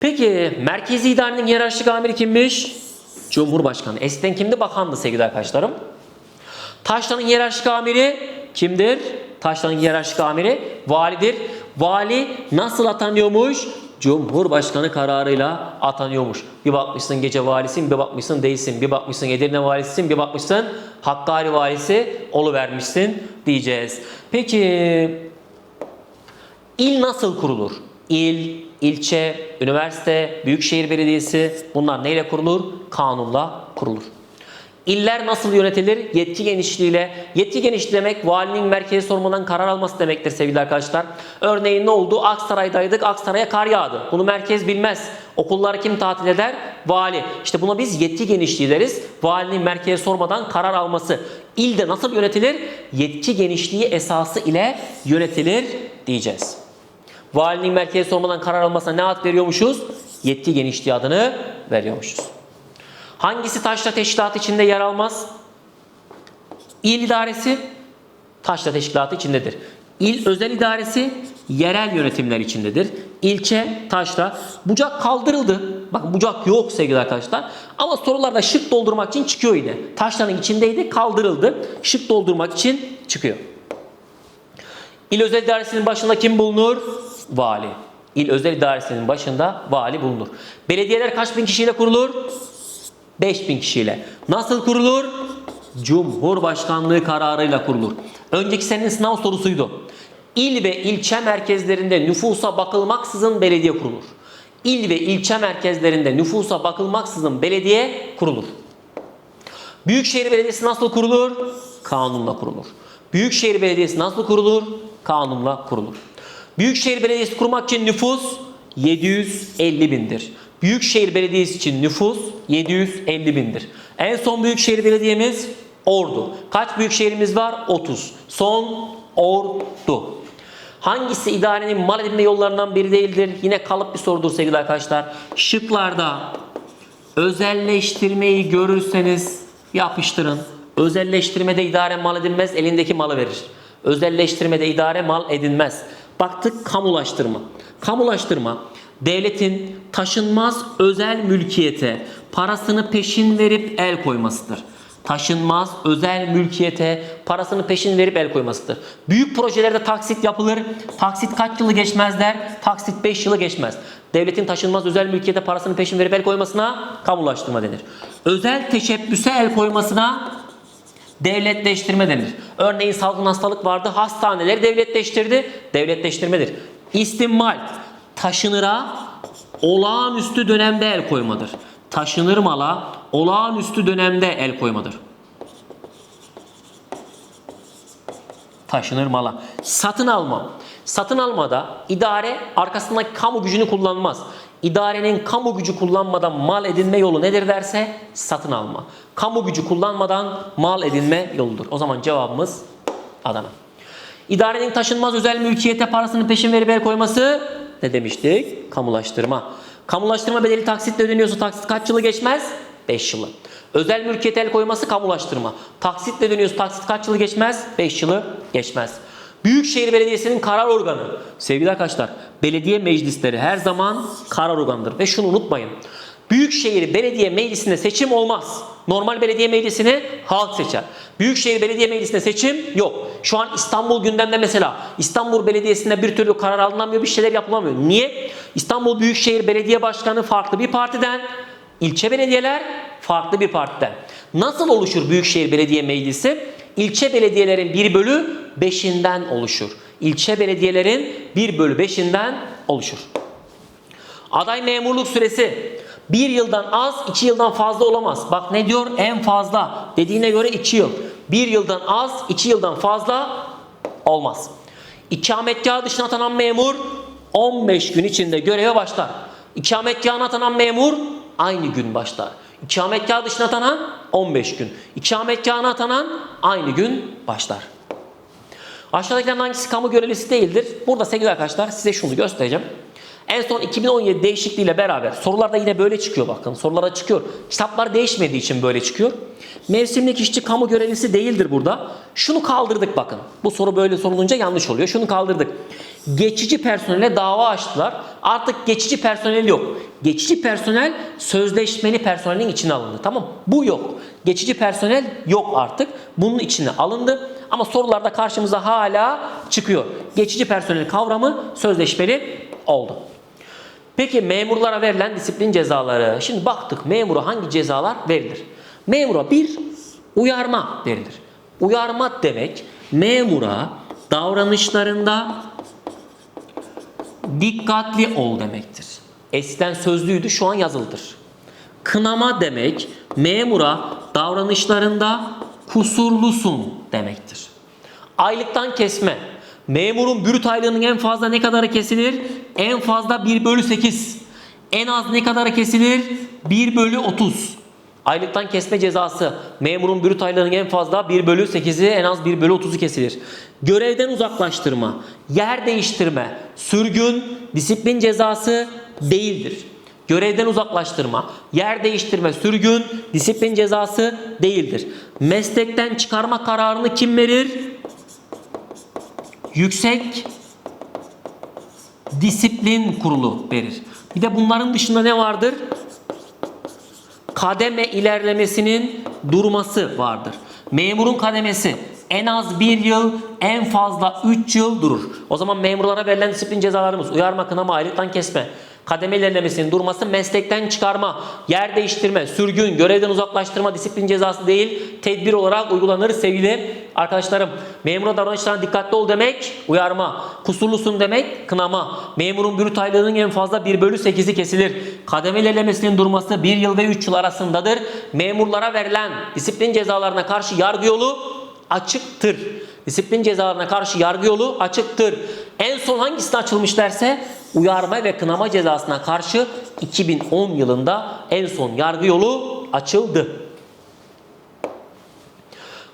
Peki merkezi idarenin hiyerarşik amiri kimmiş? Cumhurbaşkanı. Eskiden kimdi? Bakandı sevgili arkadaşlarım. Taşlanın hiyerarşik amiri kimdir? Taşlanın hiyerarşik amiri validir. Vali nasıl atanıyormuş? Cumhurbaşkanı kararıyla atanıyormuş. Bir bakmışsın gece valisin, bir bakmışsın değilsin. Bir bakmışsın Edirne valisisin, bir bakmışsın Hakkari valisi oluvermişsin diyeceğiz. Peki İl nasıl kurulur? İl, ilçe, üniversite, büyükşehir belediyesi bunlar neyle kurulur? Kanunla kurulur. İller nasıl yönetilir? Yetki genişliğiyle. Yetki genişliği demek valinin merkezi sormadan karar alması demektir sevgili arkadaşlar. Örneğin ne oldu? Aksaray'daydık. Aksaray'a kar yağdı. Bunu merkez bilmez. Okulları kim tatil eder? Vali. İşte buna biz yetki genişliği deriz. Valinin merkeze sormadan karar alması. İlde nasıl yönetilir? Yetki genişliği esası ile yönetilir diyeceğiz. Valinin merkeze sormadan karar almasına ne ad veriyormuşuz? Yetki genişliği adını veriyormuşuz. Hangisi taşra teşkilatı içinde yer almaz? İl idaresi taşra teşkilatı içindedir. İl özel idaresi yerel yönetimler içindedir. İlçe taşra. Bucak kaldırıldı. Bakın bucak yok sevgili arkadaşlar. Ama sorularda şık doldurmak için çıkıyor yine. Taşranın içindeydi kaldırıldı. Şık doldurmak için çıkıyor. İl özel idaresinin başında kim bulunur? Vali. İl özel idaresinin başında vali bulunur. Belediyeler kaç bin kişiyle kurulur? 5000 kişiyle. Nasıl kurulur? Cumhurbaşkanlığı kararıyla kurulur. Önceki senenin sınav sorusuydu. İl ve ilçe merkezlerinde nüfusa bakılmaksızın belediye kurulur. İl ve ilçe merkezlerinde nüfusa bakılmaksızın belediye kurulur. Büyükşehir Belediyesi nasıl kurulur? Kanunla kurulur. Büyükşehir Belediyesi nasıl kurulur? Kanunla kurulur. Büyükşehir Belediyesi kurmak için nüfus 750 bindir. Büyükşehir Belediyesi için nüfus 750 bindir. En son Büyükşehir Belediyemiz Ordu. Kaç büyükşehirimiz var? 30. Son Ordu. Hangisi idarenin mal edinme yollarından biri değildir? Yine kalıp bir sorudur sevgili arkadaşlar. Şıklarda özelleştirmeyi görürseniz yapıştırın. Özelleştirmede idare mal edilmez, elindeki malı verir. Özelleştirmede idare mal edinmez. Baktık kamulaştırma. Kamulaştırma devletin taşınmaz özel mülkiyete parasını peşin verip el koymasıdır. Taşınmaz özel mülkiyete parasını peşin verip el koymasıdır. Büyük projelerde taksit yapılır. Taksit kaç yılı geçmez der? Taksit 5 yılı geçmez. Devletin taşınmaz özel mülkiyete parasını peşin verip el koymasına kamulaştırma denir. Özel teşebbüse el koymasına devletleştirme denir. Örneğin salgın hastalık vardı. Hastaneleri devletleştirdi. Devletleştirmedir. İstimmal taşınıra olağanüstü dönemde el koymadır. Taşınır mala olağanüstü dönemde el koymadır. Taşınır mala. Satın alma. Satın almada idare arkasındaki kamu gücünü kullanmaz. İdarenin kamu gücü kullanmadan mal edinme yolu nedir derse satın alma. Kamu gücü kullanmadan mal edinme yoludur. O zaman cevabımız Adana. İdarenin taşınmaz özel mülkiyete parasını peşin verip el koyması ne demiştik? Kamulaştırma. Kamulaştırma bedeli taksitle ödeniyorsa taksit kaç yılı geçmez? 5 yılı. Özel mülkiyet el koyması kamulaştırma. Taksitle ödeniyorsa taksit kaç yılı geçmez? 5 yılı geçmez. Büyükşehir Belediyesi'nin karar organı. Sevgili arkadaşlar, belediye meclisleri her zaman karar organıdır. Ve şunu unutmayın. Büyükşehir Belediye Meclisi'nde seçim olmaz. Normal belediye meclisini halk seçer. Büyükşehir Belediye Meclisi'nde seçim yok. Şu an İstanbul gündemde mesela. İstanbul Belediyesi'nde bir türlü karar alınamıyor, bir şeyler yapılamıyor. Niye? İstanbul Büyükşehir Belediye Başkanı farklı bir partiden, ilçe belediyeler farklı bir partiden. Nasıl oluşur Büyükşehir Belediye Meclisi? İlçe belediyelerin 1 bölü 5'inden oluşur. İlçe belediyelerin 1 bölü 5'inden oluşur. Aday memurluk süresi bir yıldan az, iki yıldan fazla olamaz. Bak ne diyor? En fazla. Dediğine göre iki yıl. Bir yıldan az, iki yıldan fazla olmaz. İkametgahı dışına atanan memur 15 gün içinde göreve başlar. İkametgahına atanan memur aynı gün başlar. İkametgahı dışına atanan 15 gün. İkametgahına atanan aynı gün başlar. Aşağıdakilerden hangisi kamu görevlisi değildir? Burada sevgili arkadaşlar size şunu göstereceğim. En son 2017 değişikliğiyle beraber sorularda yine böyle çıkıyor bakın. Sorulara çıkıyor. Kitaplar değişmediği için böyle çıkıyor. Mevsimlik işçi kamu görevlisi değildir burada. Şunu kaldırdık bakın. Bu soru böyle sorulunca yanlış oluyor. Şunu kaldırdık. Geçici personele dava açtılar. Artık geçici personel yok. Geçici personel sözleşmeli personelin içine alındı. Tamam? Bu yok. Geçici personel yok artık. Bunun içine alındı. Ama sorularda karşımıza hala çıkıyor. Geçici personel kavramı sözleşmeli oldu. Peki memurlara verilen disiplin cezaları. Şimdi baktık memura hangi cezalar verilir? Memura bir uyarma verilir. Uyarma demek memura davranışlarında dikkatli ol demektir. Eskiden sözlüydü şu an yazılıdır. Kınama demek memura davranışlarında kusurlusun demektir. Aylıktan kesme. Memurun brüt aylığının en fazla ne kadarı kesilir? En fazla 1 bölü 8. En az ne kadarı kesilir? 1 bölü 30. Aylıktan kesme cezası. Memurun brüt aylığının en fazla 1 bölü 8'i en az 1 bölü 30'u kesilir. Görevden uzaklaştırma, yer değiştirme, sürgün, disiplin cezası değildir. Görevden uzaklaştırma, yer değiştirme, sürgün, disiplin cezası değildir. Meslekten çıkarma kararını kim verir? Yüksek Disiplin Kurulu verir. Bir de bunların dışında ne vardır? Kademe ilerlemesinin durması vardır. Memurun kademesi en az bir yıl, en fazla 3 yıl durur. O zaman memurlara verilen disiplin cezalarımız uyarma, kınama, ayrıktan kesme, kademe ilerlemesinin durması, meslekten çıkarma, yer değiştirme, sürgün, görevden uzaklaştırma disiplin cezası değil, tedbir olarak uygulanır sevgili arkadaşlarım. Memura davranışlarına dikkatli ol demek uyarma, kusurlusun demek kınama, memurun brüt aylığının en fazla 1 bölü 8'i kesilir. Kademe ilerlemesinin durması 1 yıl ve 3 yıl arasındadır. Memurlara verilen disiplin cezalarına karşı yargı yolu açıktır. Disiplin cezalarına karşı yargı yolu açıktır. En son hangisine açılmış derse uyarma ve kınama cezasına karşı 2010 yılında en son yargı yolu açıldı.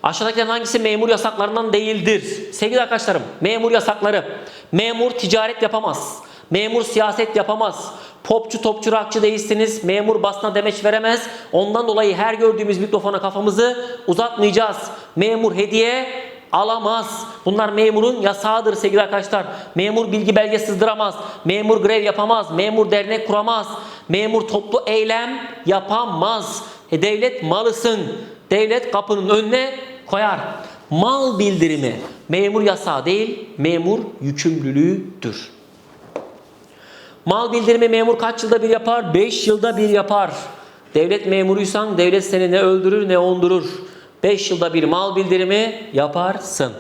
Aşağıdakilerin hangisi memur yasaklarından değildir? Sevgili arkadaşlarım, memur yasakları. Memur ticaret yapamaz. Memur siyaset yapamaz. Popçu, topçu, rakçı değilsiniz. Memur basına demeç veremez. Ondan dolayı her gördüğümüz mikrofona kafamızı uzatmayacağız. Memur hediye alamaz. Bunlar memurun yasağıdır sevgili arkadaşlar. Memur bilgi belge sızdıramaz. Memur grev yapamaz. Memur dernek kuramaz. Memur toplu eylem yapamaz. E, devlet malısın. Devlet kapının önüne koyar. Mal bildirimi memur yasağı değil, memur yükümlülüğüdür. Mal bildirimi memur kaç yılda bir yapar? 5 yılda bir yapar. Devlet memuruysan devlet seni ne öldürür ne ondurur. 5 yılda bir mal bildirimi yaparsın.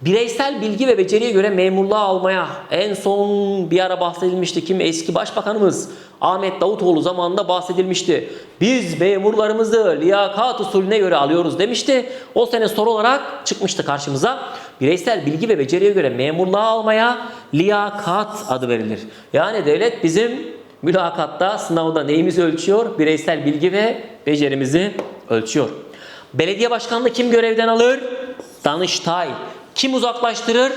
Bireysel bilgi ve beceriye göre memurluğa almaya en son bir ara bahsedilmişti. Kim? Eski başbakanımız Ahmet Davutoğlu zamanında bahsedilmişti. Biz memurlarımızı liyakat usulüne göre alıyoruz demişti. O sene soru olarak çıkmıştı karşımıza. Bireysel bilgi ve beceriye göre memurluğa almaya liyakat adı verilir. Yani devlet bizim mülakatta, sınavda neyimizi ölçüyor? Bireysel bilgi ve becerimizi ölçüyor. Belediye başkanlığı kim görevden alır? Danıştay. Kim uzaklaştırır?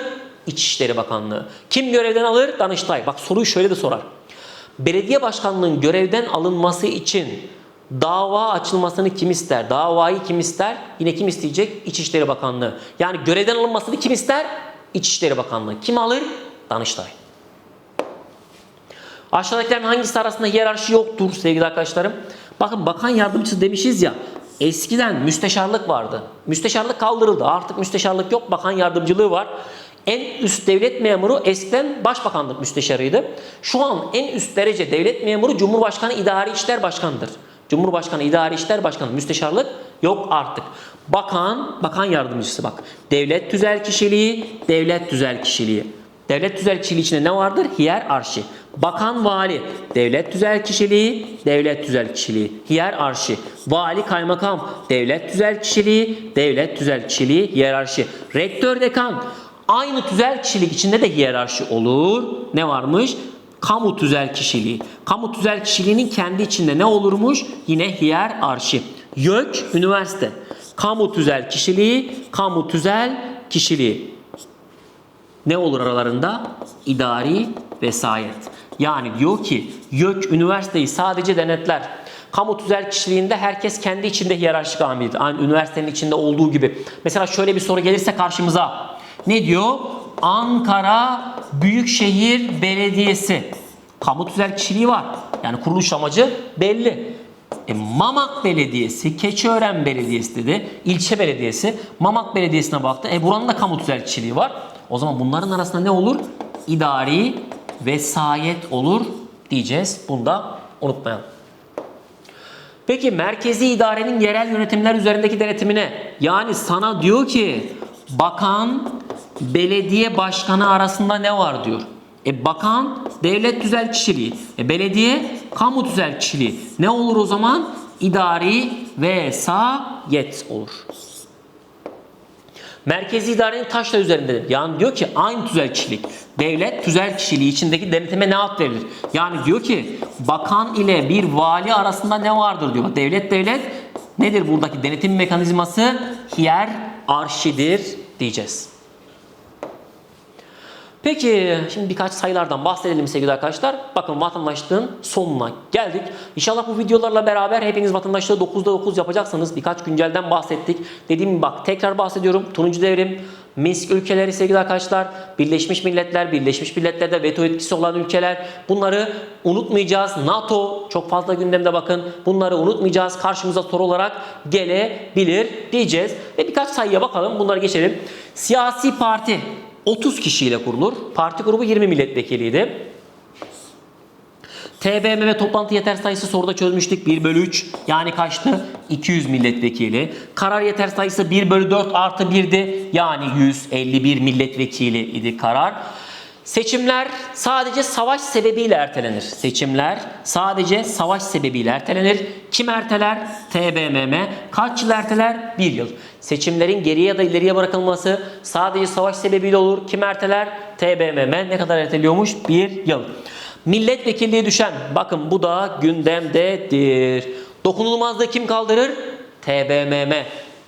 İçişleri Bakanlığı. Kim görevden alır? Danıştay. Bak soruyu şöyle de sorar. Belediye başkanlığının görevden alınması için dava açılmasını kim ister? Davayı kim ister? Yine kim isteyecek? İçişleri Bakanlığı. Yani görevden alınmasını kim ister? İçişleri Bakanlığı. Kim alır? Danıştay. Aşağıdakilerin hangisi arasında hiyerarşi yoktur sevgili arkadaşlarım? Bakın bakan yardımcısı demişiz ya. Eskiden müsteşarlık vardı. Müsteşarlık kaldırıldı. Artık müsteşarlık yok. Bakan yardımcılığı var. En üst devlet memuru eskiden başbakanlık müsteşarıydı. Şu an en üst derece devlet memuru Cumhurbaşkanı İdari İşler Başkanı'dır. Cumhurbaşkanı İdari İşler Başkanı müsteşarlık yok artık. Bakan, bakan yardımcısı bak. Devlet tüzel kişiliği, devlet tüzel kişiliği. Devlet tüzel kişiliği içinde ne vardır? Hiyerarşi. Bakan vali, devlet tüzel kişiliği, devlet tüzel kişiliği, hiyerarşi. Vali kaymakam, devlet tüzel kişiliği, devlet tüzel kişiliği, hiyerarşi. Rektör dekan, aynı tüzel kişilik içinde de hiyerarşi olur. Ne varmış? Kamu tüzel kişiliği. Kamu tüzel kişiliğinin kendi içinde ne olurmuş? Yine hiyerarşi. YÖK, üniversite. Kamu tüzel kişiliği, kamu tüzel kişiliği. Ne olur aralarında? İdari vesayet. Yani diyor ki YÖK üniversiteyi sadece denetler. Kamu tüzel kişiliğinde herkes kendi içinde hiyerarşik amirdir. Aynı üniversitenin içinde olduğu gibi. Mesela şöyle bir soru gelirse karşımıza. Ne diyor? Ankara Büyükşehir Belediyesi. Kamu tüzel kişiliği var. Yani kuruluş amacı belli. E, Mamak Belediyesi, Keçiören Belediyesi dedi, ilçe belediyesi. Mamak Belediyesi'ne baktı. E buranın da kamu tüzel kişiliği var. O zaman bunların arasında ne olur? İdari vesayet olur diyeceğiz. Bunu da unutmayalım. Peki merkezi idarenin yerel yönetimler üzerindeki denetimine yani sana diyor ki bakan belediye başkanı arasında ne var diyor. E bakan devlet tüzel kişiliği, e belediye kamu tüzel kişiliği. Ne olur o zaman? İdari vesayet olur. Merkezi idarenin taşla üzerindedir. Yani diyor ki aynı tüzel kişilik. Devlet tüzel kişiliği içindeki denetime ne ad verilir? Yani diyor ki bakan ile bir vali arasında ne vardır diyor. Devlet devlet nedir buradaki denetim mekanizması? Hiyerarşidir diyeceğiz. Peki şimdi birkaç sayılardan bahsedelim sevgili arkadaşlar. Bakın vatandaşlığın sonuna geldik. İnşallah bu videolarla beraber hepiniz vatandaşlığı 9'da 9 yapacaksınız. Birkaç güncelden bahsettik. Dediğim gibi bak tekrar bahsediyorum. Turuncu devrim, Minsk ülkeleri sevgili arkadaşlar, Birleşmiş Milletler, Birleşmiş Milletler'de veto etkisi olan ülkeler. Bunları unutmayacağız. NATO çok fazla gündemde bakın. Bunları unutmayacağız. Karşımıza soru olarak gelebilir diyeceğiz. Ve birkaç sayıya bakalım. Bunları geçelim. Siyasi parti 30 kişiyle kurulur. Parti grubu 20 milletvekiliydi. TBMM toplantı yeter sayısı soruda çözmüştük. 1 bölü 3 yani kaçtı? 200 milletvekili. Karar yeter sayısı 1 bölü 4 artı 1'di. Yani 151 milletvekili idi karar. Seçimler sadece savaş sebebiyle ertelenir. Seçimler sadece savaş sebebiyle ertelenir. Kim erteler? TBMM. Kaç yıl erteler? Bir yıl. Seçimlerin geriye ya da ileriye bırakılması sadece savaş sebebiyle olur. Kim erteler? TBMM. Ne kadar erteliyormuş? Bir yıl. Milletvekilliği düşen, bakın bu da gündemdedir. Dokunulmazlığı kim kaldırır? TBMM.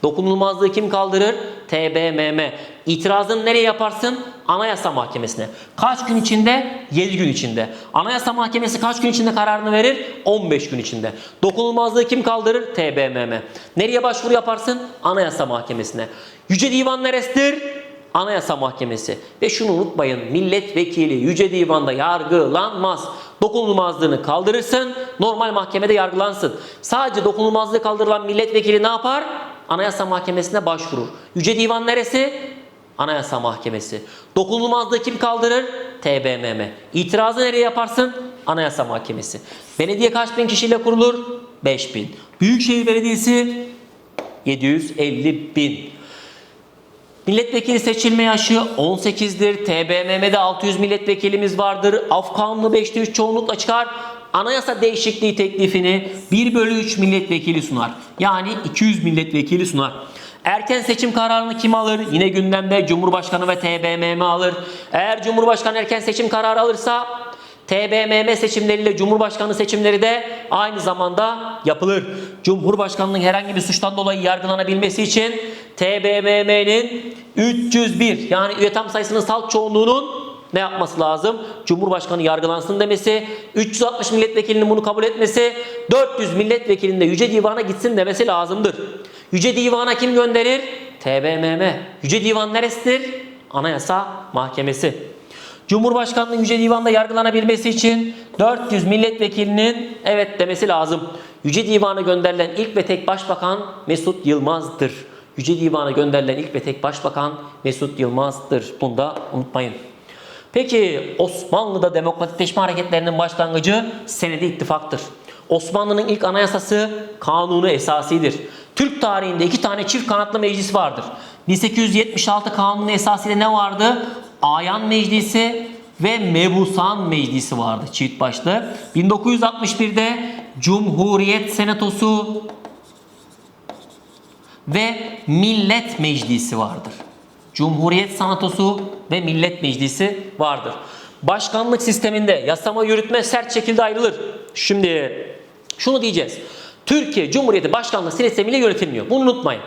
Dokunulmazlığı kim kaldırır? TBMM. İtirazını nereye yaparsın? Anayasa Mahkemesi'ne. Kaç gün içinde? 7 gün içinde. Anayasa Mahkemesi kaç gün içinde kararını verir? 15 gün içinde. Dokunulmazlığı kim kaldırır? TBMM. Nereye başvuru yaparsın? Anayasa Mahkemesi'ne. Yüce Divan neresidir? Anayasa Mahkemesi. Ve şunu unutmayın milletvekili Yüce Divan'da yargılanmaz. Dokunulmazlığını kaldırırsın normal mahkemede yargılansın. Sadece dokunulmazlığı kaldırılan milletvekili ne yapar? Anayasa Mahkemesi'ne başvurur. Yüce Divan neresi? Anayasa Mahkemesi. Dokunulmazlığı kim kaldırır? TBMM. İtirazı nereye yaparsın? Anayasa Mahkemesi. Belediye kaç bin kişiyle kurulur? 5 bin. Büyükşehir Belediyesi 750 bin. Milletvekili seçilme yaşı 18'dir. TBMM'de 600 milletvekilimiz vardır. Afganlı 5'te 3 çoğunlukla çıkar. Anayasa değişikliği teklifini 1 bölü 3 milletvekili sunar. Yani 200 milletvekili sunar. Erken seçim kararını kim alır? Yine gündemde Cumhurbaşkanı ve TBMM alır. Eğer Cumhurbaşkanı erken seçim kararı alırsa TBMM seçimleriyle Cumhurbaşkanı seçimleri de aynı zamanda yapılır. Cumhurbaşkanının herhangi bir suçtan dolayı yargılanabilmesi için TBMM'nin 301 yani üye tam sayısının salt çoğunluğunun ne yapması lazım? Cumhurbaşkanı yargılansın demesi, 360 milletvekilinin bunu kabul etmesi, 400 milletvekilinin de Yüce Divan'a gitsin demesi lazımdır. Yüce Divan'a kim gönderir? TBMM. Yüce Divan neresidir? Anayasa Mahkemesi. Cumhurbaşkanlığı Yüce Divan'da yargılanabilmesi için 400 milletvekilinin evet demesi lazım. Yüce Divan'a gönderilen ilk ve tek başbakan Mesut Yılmaz'dır. Yüce Divan'a gönderilen ilk ve tek başbakan Mesut Yılmaz'dır. Bunu da unutmayın. Peki Osmanlı'da demokratikleşme hareketlerinin başlangıcı senedi ittifaktır. Osmanlı'nın ilk anayasası kanunu esasidir. Türk tarihinde iki tane çift kanatlı meclis vardır. 1876 kanunu esasıyla ne vardı? Ayan Meclisi ve Mebusan Meclisi vardı çift başlı. 1961'de Cumhuriyet Senatosu ve Millet Meclisi vardır. Cumhuriyet Senatosu ve Millet Meclisi vardır. Başkanlık sisteminde yasama yürütme sert şekilde ayrılır. Şimdi şunu diyeceğiz. Türkiye Cumhuriyeti başkanlık sistemiyle yönetilmiyor. Bunu unutmayın.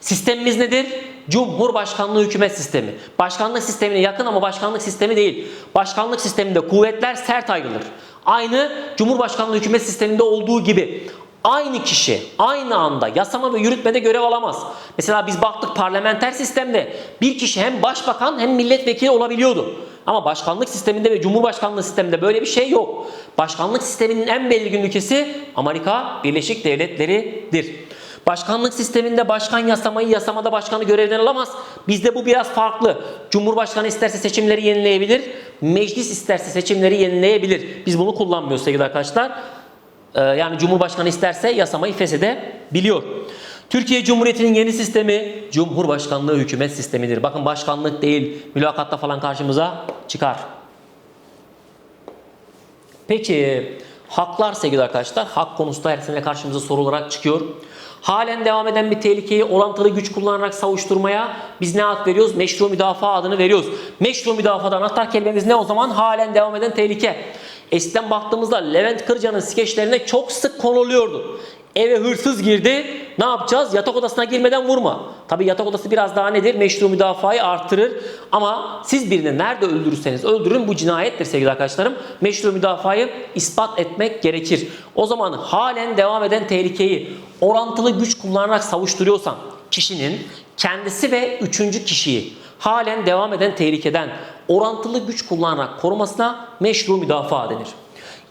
Sistemimiz nedir? Cumhurbaşkanlığı hükümet sistemi. Başkanlık sistemine yakın ama başkanlık sistemi değil. Başkanlık sisteminde kuvvetler sert ayrılır. Aynı Cumhurbaşkanlığı hükümet sisteminde olduğu gibi aynı kişi aynı anda yasama ve yürütmede görev alamaz. Mesela biz baktık parlamenter sistemde bir kişi hem başbakan hem milletvekili olabiliyordu. Ama başkanlık sisteminde ve cumhurbaşkanlığı sisteminde böyle bir şey yok. Başkanlık sisteminin en belirgin ülkesi Amerika Birleşik Devletleri'dir. Başkanlık sisteminde başkan yasamayı, yasamada başkanı görevden alamaz. Bizde bu biraz farklı. Cumhurbaşkanı isterse seçimleri yenileyebilir, meclis isterse seçimleri yenileyebilir. Biz bunu kullanmıyoruz sevgili arkadaşlar. Ee, yani Cumhurbaşkanı isterse yasamayı feshedebiliyor. Türkiye Cumhuriyeti'nin yeni sistemi Cumhurbaşkanlığı hükümet sistemidir. Bakın başkanlık değil, mülakatta falan karşımıza çıkar. Peki haklar sevgili arkadaşlar. Hak konusunda her sene karşımıza soru olarak çıkıyor. Halen devam eden bir tehlikeyi orantılı güç kullanarak savuşturmaya biz ne ad veriyoruz? Meşru müdafaa adını veriyoruz. Meşru müdafada anahtar kelimemiz ne o zaman? Halen devam eden tehlike. Eskiden baktığımızda Levent Kırca'nın skeçlerine çok sık konuluyordu. Eve hırsız girdi. Ne yapacağız? Yatak odasına girmeden vurma. Tabi yatak odası biraz daha nedir? Meşru müdafayı artırır. Ama siz birini nerede öldürürseniz öldürün bu cinayettir sevgili arkadaşlarım. Meşru müdafayı ispat etmek gerekir. O zaman halen devam eden tehlikeyi orantılı güç kullanarak savuşturuyorsan kişinin kendisi ve üçüncü kişiyi halen devam eden tehlikeden orantılı güç kullanarak korumasına meşru müdafaa denir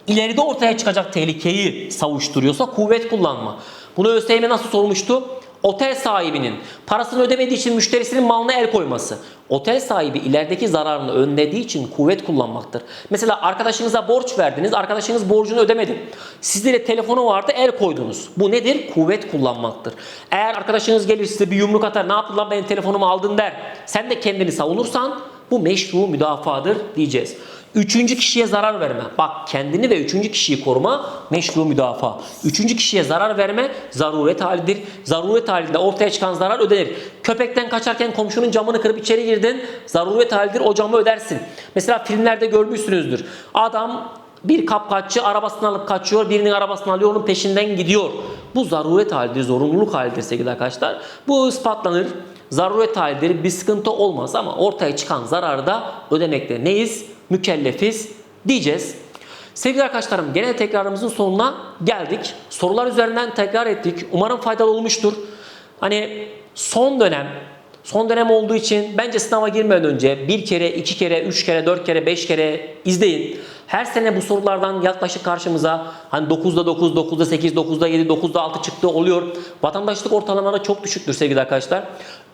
ileride ortaya çıkacak tehlikeyi savuşturuyorsa kuvvet kullanma. Bunu ÖSYM nasıl sormuştu? Otel sahibinin parasını ödemediği için müşterisinin malına el koyması. Otel sahibi ilerideki zararını önlediği için kuvvet kullanmaktır. Mesela arkadaşınıza borç verdiniz, arkadaşınız borcunu ödemedi. Sizde de telefonu vardı, el koydunuz. Bu nedir? Kuvvet kullanmaktır. Eğer arkadaşınız gelir size bir yumruk atar, ne yaptın lan benim telefonumu aldın der. Sen de kendini savunursan bu meşru müdafadır diyeceğiz. Üçüncü kişiye zarar verme. Bak kendini ve üçüncü kişiyi koruma meşru müdafaa. Üçüncü kişiye zarar verme zaruret halidir. Zaruret halinde ortaya çıkan zarar ödenir. Köpekten kaçarken komşunun camını kırıp içeri girdin. Zaruret halidir o camı ödersin. Mesela filmlerde görmüşsünüzdür. Adam bir kapkaççı arabasını alıp kaçıyor, birinin arabasını alıyor, onun peşinden gidiyor. Bu zaruret halidir, zorunluluk halidir sevgili arkadaşlar. Bu ispatlanır. Zaruret halidir, bir sıkıntı olmaz ama ortaya çıkan zararı da ödemekte neyiz? Mükellefiz diyeceğiz. Sevgili arkadaşlarım genel tekrarımızın sonuna geldik. Sorular üzerinden tekrar ettik. Umarım faydalı olmuştur. Hani son dönem Son dönem olduğu için bence sınava girmeden önce bir kere, iki kere, üç kere, dört kere, beş kere izleyin. Her sene bu sorulardan yaklaşık karşımıza hani 9'da 9, 9'da 8, 9'da 7, 9'da 6 çıktığı oluyor. Vatandaşlık ortalamaları çok düşüktür sevgili arkadaşlar.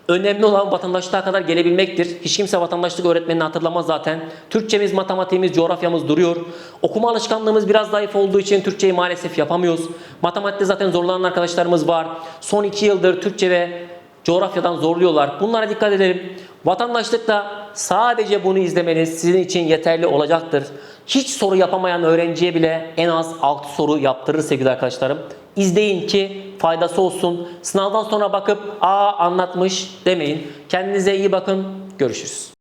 Önemli olan vatandaşlığa kadar gelebilmektir. Hiç kimse vatandaşlık öğretmenini hatırlamaz zaten. Türkçemiz, matematiğimiz, coğrafyamız duruyor. Okuma alışkanlığımız biraz zayıf olduğu için Türkçeyi maalesef yapamıyoruz. Matematikte zaten zorlanan arkadaşlarımız var. Son iki yıldır Türkçe ve coğrafyadan zorluyorlar. Bunlara dikkat edelim. Vatandaşlıkta sadece bunu izlemeniz sizin için yeterli olacaktır. Hiç soru yapamayan öğrenciye bile en az 6 soru yaptırır sevgili arkadaşlarım. İzleyin ki faydası olsun. Sınavdan sonra bakıp aa anlatmış demeyin. Kendinize iyi bakın. Görüşürüz.